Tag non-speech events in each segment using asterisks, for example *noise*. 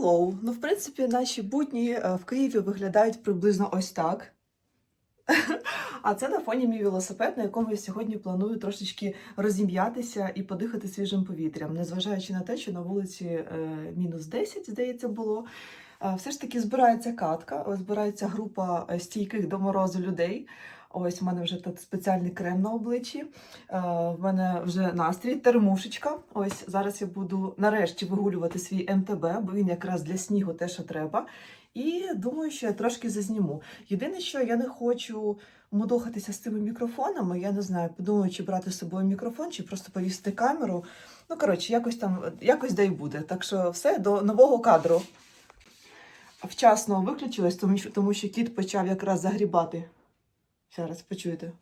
Hello! Ну, в принципі, наші будні е, в Києві виглядають приблизно ось так. *laughs* А це на фоні мій велосипед, на якому я сьогодні планую трошечки розім'ятися і подихати свіжим повітрям, незважаючи на те, що на вулиці е, мінус 10, здається, було. Е, Все ж таки збирається катка, збирається група стійких до морозу людей. Ось в мене вже тут спеціальний крем на обличчі. Е, В мене вже настрій, термушечка. Ось зараз я буду нарешті вигулювати свій МТБ, бо він якраз для снігу те, що треба. І думаю, що я трошки зазніму. Єдине, що я не хочу мудохатися з цими мікрофонами. Я не знаю, подумаю, чи брати з собою мікрофон, чи просто повісити камеру. Ну, коротше, якось там, якось да й буде. Так що все до нового кадру. Вчасно виключилась, тому що кіт почав якраз загрібати. Зараз почуєте.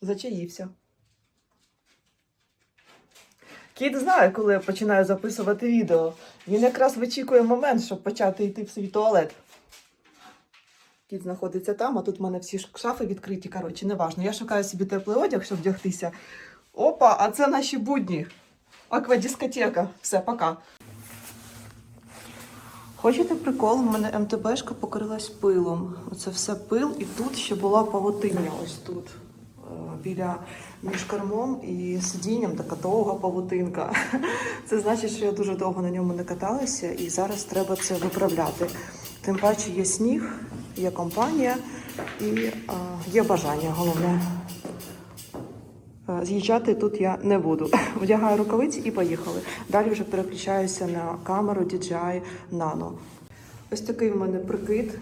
Зачаївся. Кіт знає, коли я починаю записувати відео. Він якраз вичікує момент, щоб почати йти в свій туалет. Кіт знаходиться там, а тут в мене всі шафи відкриті. Коротше, неважно. Я шукаю собі теплий одяг, щоб вдягтися. Опа, а це наші будні. Аквадискотека. Все, пока. Хочете прикол? У мене МТБшка покрилась пилом. Оце все пил, і тут ще була павутиння. Ось тут. е, Біля між кермом і сидінням така довга павутинка. *laughs* Це значить, що я дуже довго на ньому не каталася, і зараз треба це виправляти. Тим паче є сніг, є компанія і е, є бажання головне. Е, З'їжджати тут я не буду. *laughs* Вдягаю рукавиці і поїхали. Далі вже переключаюся на камеру DJI Nano. Ось такий в мене прикид.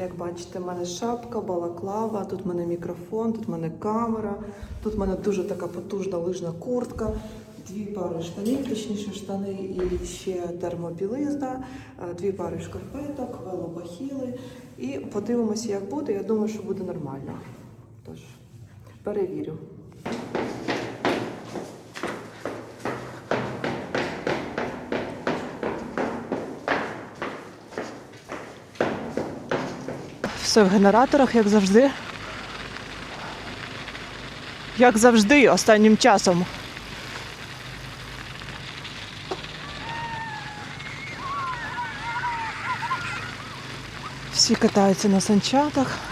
Як бачите, в мене шапка, балаклава, тут в мене мікрофон, тут в мене камера, тут в мене дуже така потужна лижна куртка, дві пари штанів, точніше штани і ще термобілизна, е, дві пари шкарпеток, велобахіли. І подивимося, як буде. Я думаю, що буде нормально. Тож, перевірю. Все в генераторах, як завжди. Як завжди, останнім часом. Всі катаються на санчатах.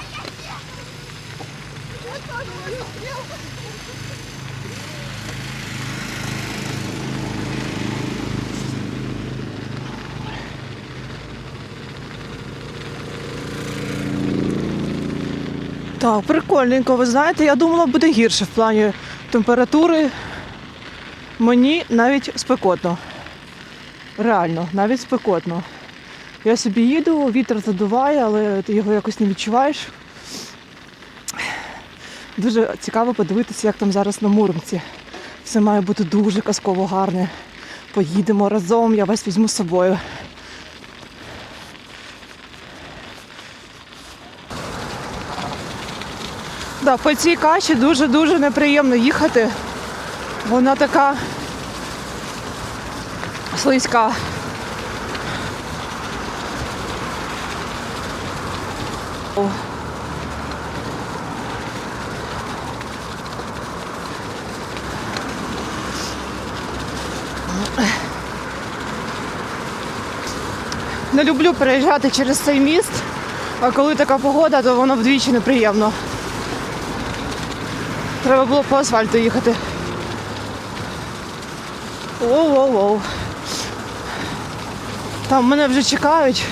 Так, прикольненько. Ви знаєте, я думала, буде гірше в плані температури. Мені навіть спекотно. Реально, навіть спекотно. Я собі їду, вітер задуває, але ти його якось не відчуваєш. Дуже цікаво подивитися, як там зараз на Муромці. Все має бути дуже казково гарне. Поїдемо разом, я вас візьму з собою. Да, по цій каші дуже-дуже неприємно їхати. Вона така слизька. Не люблю переїжджати через цей міст, а коли така погода, то воно вдвічі неприємно. Треба було по асфальту їхати. Воу-воу-воу. Там мене вже чекають,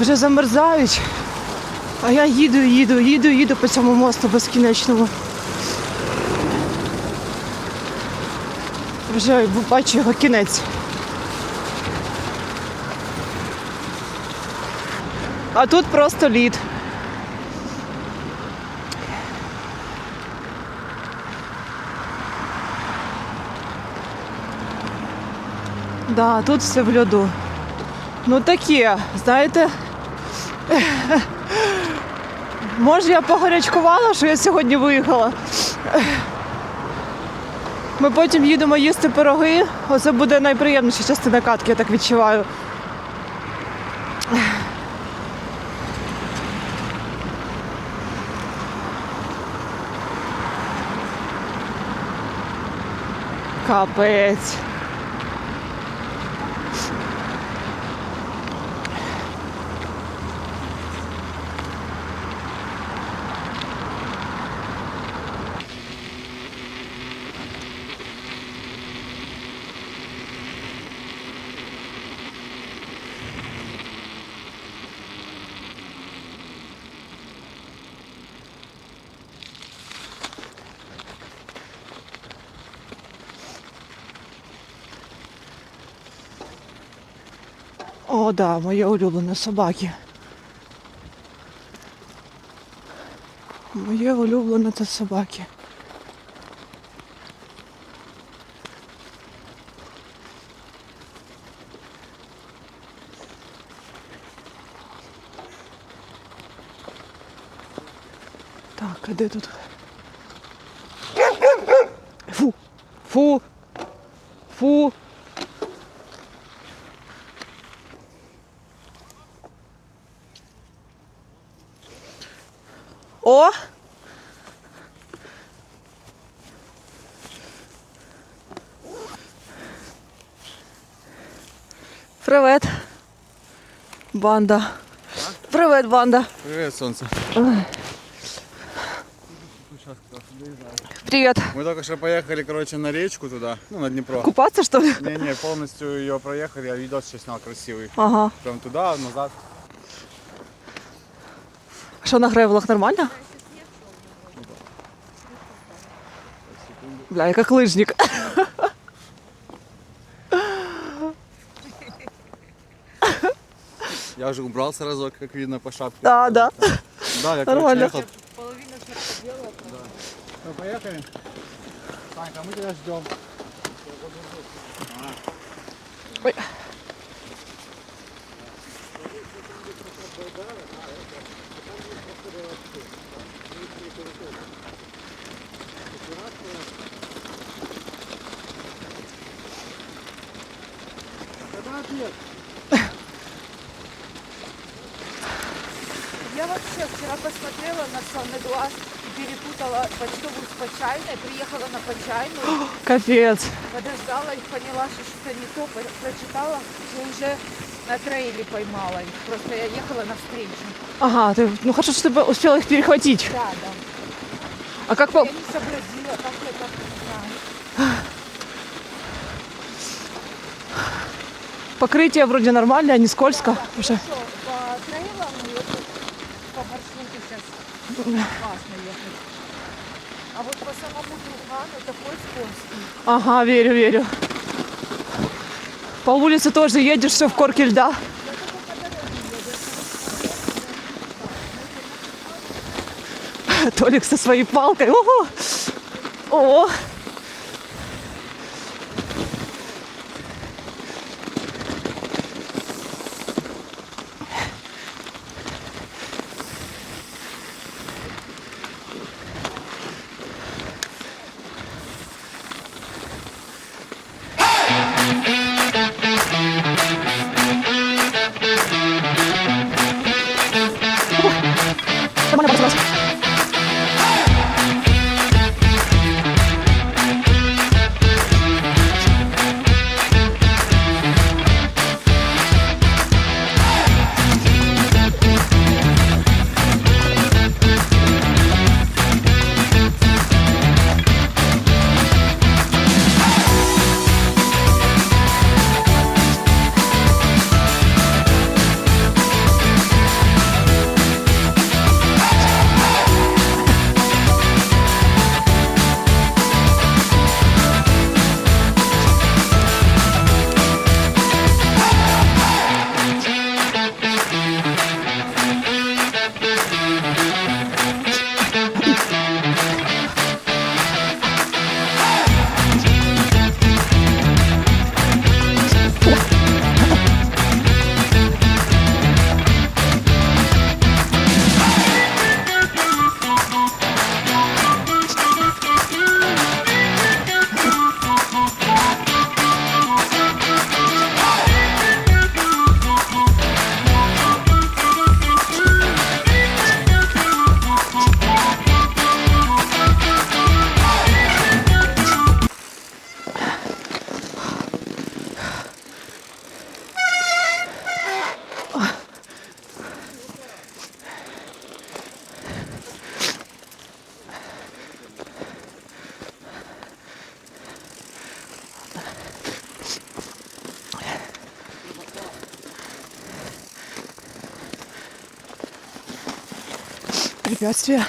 вже замерзають. А я їду, їду, їду, їду по цьому мосту безкінечному. Вже бачу його кінець. А тут просто лід. Да, тут все в льоду. Ну таке, знаєте. Може, я погарячкувала, що я сьогодні виїхала. Ми потім їдемо їсти пироги. Оце буде найприємніша частина катки, я так відчуваю. Капець. О, да, моє улюблене собаки. Моє улюблене це собаки. Так, а де тут? Фу! Фу! Фу! Привет. Банда. Привет, банда. Привет, солнце. Привет. Мы только что поехали, короче, на речку туда, ну, на Днепро. Купаться, что ли? Не-не, полностью ее проехали, я видос сейчас снял красивый. Ага. Прям туда, назад. Що на гревелах нормально? Бля, я как лыжник. Я уже убрался разок, как видно, по шапке. Да, да. Да, я, короче, Нормально. ехал. Ну, поехали. Санька, мы тебя ждем. Ой. Я вчера посмотрела на сонный глаз и перепутала почтовую с почайной, приехала на почайную, *gasps* Капец. подождала и поняла, что что-то не то, прочитала, что уже на трейле поймала их. Просто я ехала навстречу. Ага, ты, ну хорошо, что ты успела их перехватить. Да, да. А как по... Я не сообразила, как я так не знаю. покрытие вроде нормальное, не скользко? Уже. Что, по трейлам и вот по маршруту сейчас классно ехать. А вот по самому Тургану такой скользкий. Ага, верю, верю. По улице тоже едешь, все в корке льда. Толик со своей палкой. Ого! О! Нормально Göstvia.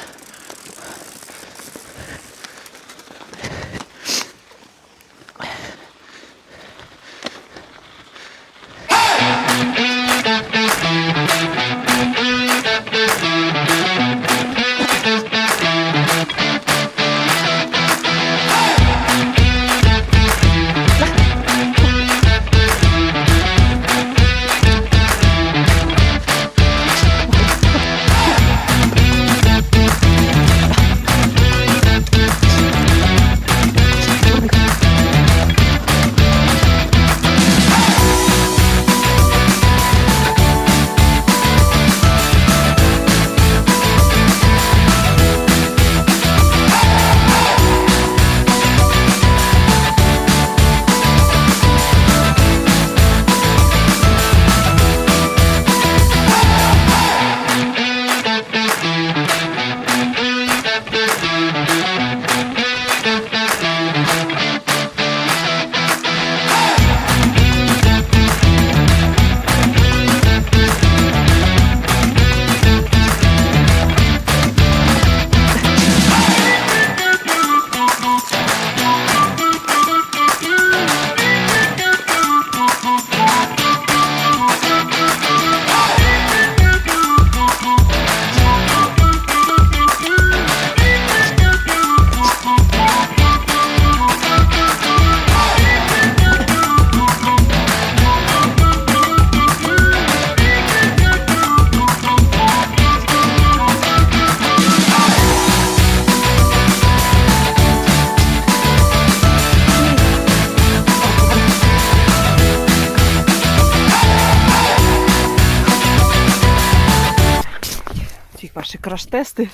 Краш-тести.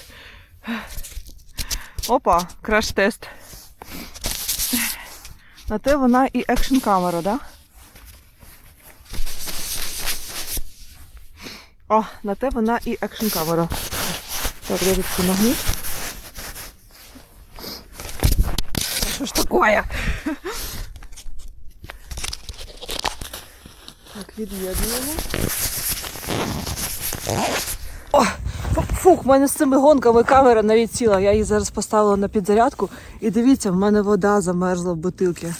Опа, краш-тест. На те вона і екшн камера, да? О, на те вона і екшн камера. Так, де тут магніт? Що ж такое? Так, від'єднуємо. О, фух, в мене з цими гонками камера навіть ціла. Я її зараз поставила на підзарядку. І дивіться, в мене вода замерзла в бутилці.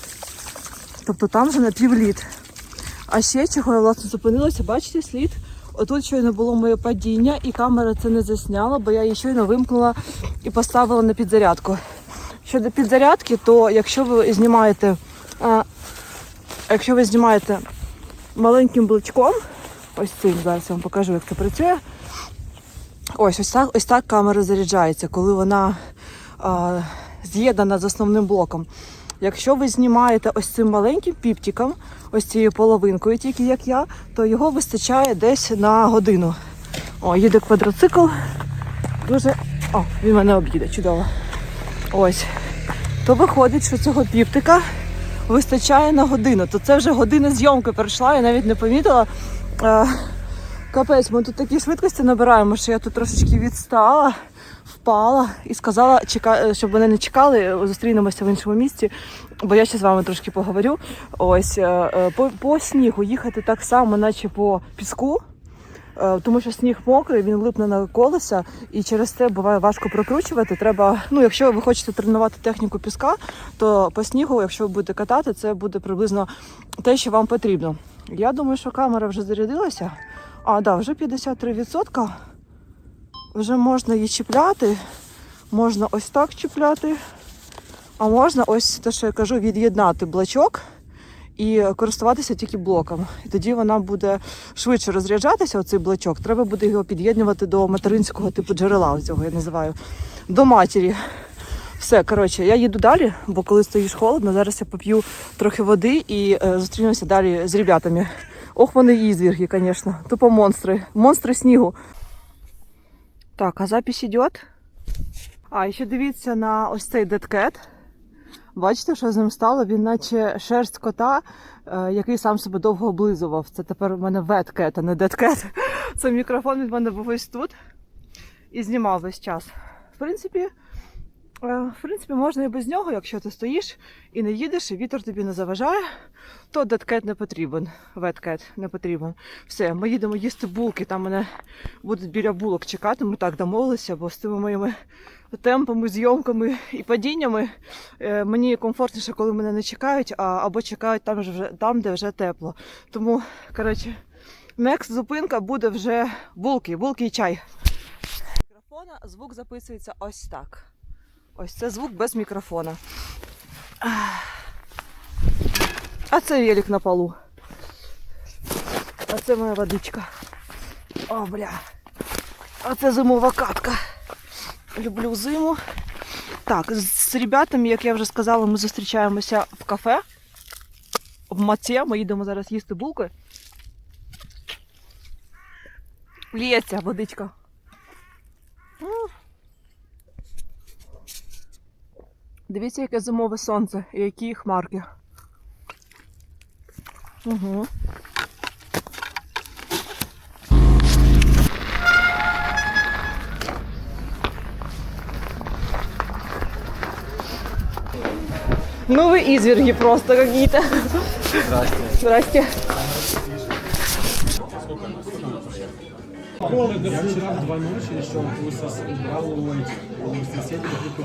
Тобто там вже на півліт. А ще чого я власне зупинилася, бачите слід? Отут щойно було моє падіння, і камера це не засняла, бо я її щойно вимкнула і поставила на підзарядку. Щодо підзарядки, то якщо ви знімаєте, а, якщо ви знімаєте маленьким блочком, ось цим зараз я вам покажу, як це працює. Ось ось так, ось так камера заряджається, коли вона а, з'єднана з основним блоком. Якщо ви знімаєте ось цим маленьким піптиком, ось цією половинкою, тільки як я, то його вистачає десь на годину. О, їде квадроцикл. Дуже. О, він мене об'їде, чудово. Ось. То виходить, що цього піптика вистачає на годину. То це вже година зйомки пройшла, я навіть не помітила. Капець, ми тут такі швидкості набираємо, що я тут трошечки відстала, впала і сказала, щоб вони не чекали, зустрінемося в іншому місці, бо я ще з вами трошки поговорю. Ось е, е, по, по снігу їхати так само, наче по піску. Е, Тому що сніг мокрий, він липне на колеса, і через це буває важко прокручувати. Треба, ну, якщо ви хочете тренувати техніку піска, то по снігу, якщо ви будете катати, це буде приблизно те, що вам потрібно. Я думаю, що камера вже зарядилася. А, да, вже 53%. Вже можна її чіпляти. Можна ось так чіпляти. А можна ось те, що я кажу, від'єднати блочок і користуватися тільки блоком. І тоді вона буде швидше розряджатися, оцей блочок. Треба буде його під'єднувати до материнського типу джерела, ось цього я називаю, до матері. Все, коротше, я їду далі, бо коли стоїш холодно, зараз я поп'ю трохи води і е, зустрінуся далі з ребятами. Ох, вони ізвірги, звісно. Тупо монстри. Монстри снігу. Так, а запись йде. А, ще дивіться на ось цей дедкет. Бачите, що з ним стало? Він наче шерсть кота, е, який сам себе довго облизував. Це тепер у мене веткет, а не дедкет. Це мікрофон від мене був ось тут і знімав весь час. В принципі, в принципі, можна і без нього, якщо ти стоїш і не їдеш, і вітер тобі не заважає, то дедкет не потрібен, веткет не потрібен. Все, ми їдемо їсти булки. Там мене будуть біля булок чекати. Ми так домовилися, бо з тими моїми темпами, зйомками і падіннями е, мені комфортніше, коли мене не чекають, а або чекають там, там де вже тепло. Тому, коротше, next зупинка буде вже булки, булки і чай. Мікрофона звук записується ось так. Ось це звук без мікрофона. А це велик на полу. А це моя водичка. О, бля. А це зимова катка. Люблю зиму. Так, з, ребятами, як я вже сказала, ми зустрічаємося в кафе. В маці. Ми їдемо зараз їсти булки. Лється водичка. Дивіться, яке зимове сонце і які хмарки. Угу. Ну вы изверги просто какие-то. Здрасте. Здрасте. Я вчера в два ночи еще у соседей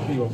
пива.